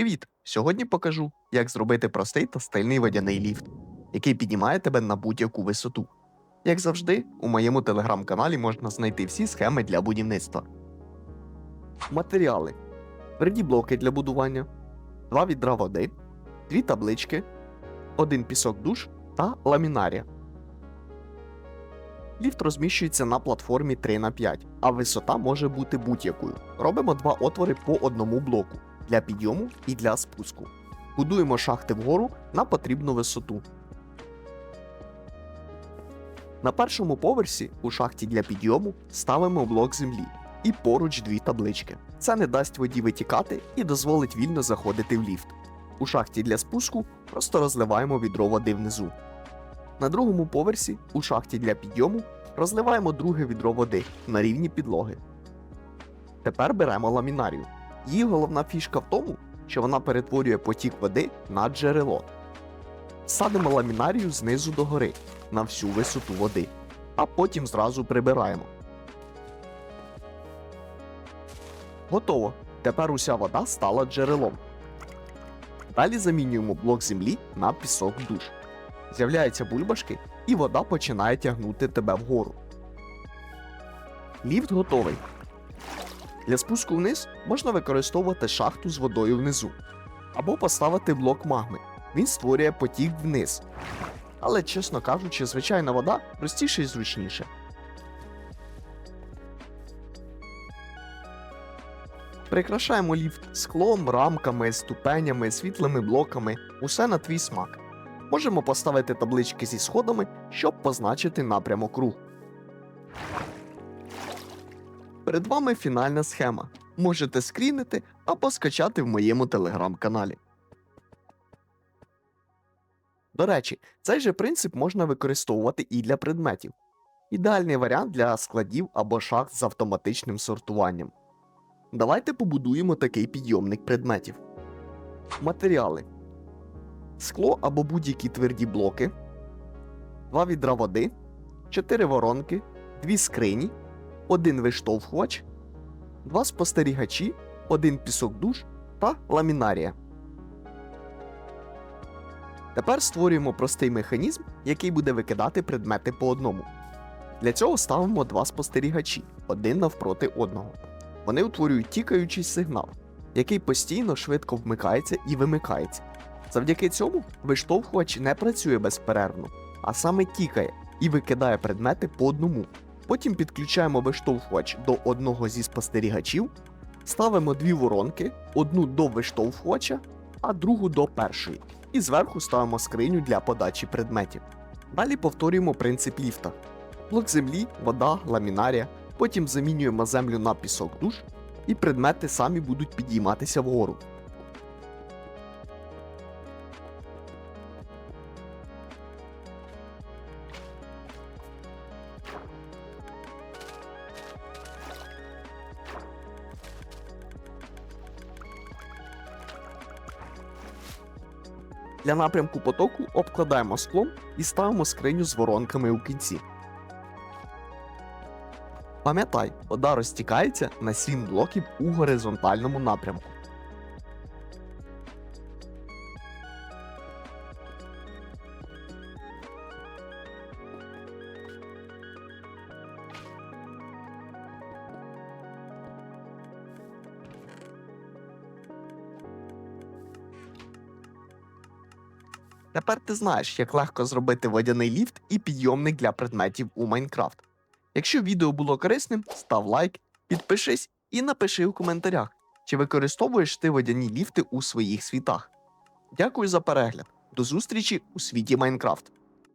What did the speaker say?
Привіт! Сьогодні покажу, як зробити простий та стильний водяний ліфт, який піднімає тебе на будь-яку висоту. Як завжди, у моєму телеграм-каналі можна знайти всі схеми для будівництва. Матеріали: тверді блоки для будування, два відра води, дві таблички, один пісок душ та ламінарія. Ліфт розміщується на платформі 3х5, а висота може бути будь-якою. Робимо два отвори по одному блоку для підйому і для спуску. Будуємо шахти вгору на потрібну висоту. На першому поверсі у шахті для підйому ставимо блок землі і поруч дві таблички. Це не дасть воді витікати і дозволить вільно заходити в ліфт. У шахті для спуску просто розливаємо відро води внизу. На другому поверсі у шахті для підйому розливаємо друге відро води на рівні підлоги. Тепер беремо ламінарію. Її головна фішка в тому, що вона перетворює потік води на джерело. Садимо ламінарію знизу до гори на всю висоту води, а потім зразу прибираємо. Готово. Тепер уся вода стала джерелом. Далі замінюємо блок землі на пісок душ. З'являються бульбашки, і вода починає тягнути тебе вгору. Ліфт готовий. Для спуску вниз можна використовувати шахту з водою внизу, або поставити блок магми. Він створює потік вниз. Але, чесно кажучи, звичайна вода простіше і зручніше. Прикрашаємо ліфт склом, рамками, ступенями, світлими блоками, усе на твій смак. Можемо поставити таблички зі сходами, щоб позначити напрямок руху. Перед вами фінальна схема. Можете скрінити або скачати в моєму телеграм-каналі. До речі, цей же принцип можна використовувати і для предметів. Ідеальний варіант для складів або шахт з автоматичним сортуванням. Давайте побудуємо такий підйомник предметів. Матеріали: скло або будь-які тверді блоки, два відра води, 4 воронки, дві скрині, один виштовхувач, два спостерігачі, один пісок душ та ламінарія. Тепер створюємо простий механізм, який буде викидати предмети по одному. Для цього ставимо два спостерігачі один навпроти одного. Вони утворюють тікаючий сигнал, який постійно швидко вмикається і вимикається. Завдяки цьому виштовхувач не працює безперервно, а саме тікає і викидає предмети по одному. Потім підключаємо виштовхувач до одного зі спостерігачів, ставимо дві воронки, одну до виштовхувача, а другу до першої. І зверху ставимо скриню для подачі предметів. Далі повторюємо принцип ліфта: блок землі, вода, ламінарія. Потім замінюємо землю на пісок душ, і предмети самі будуть підійматися вгору. Для напрямку потоку обкладаємо склом і ставимо скриню з воронками у кінці. Пам'ятай, вода розтікається на 7 блоків у горизонтальному напрямку. Тепер ти знаєш, як легко зробити водяний ліфт і підйомник для предметів у Майнкрафт. Якщо відео було корисним, став лайк, підпишись і напиши у коментарях, чи використовуєш ти водяні ліфти у своїх світах. Дякую за перегляд. До зустрічі у світі Майнкрафт.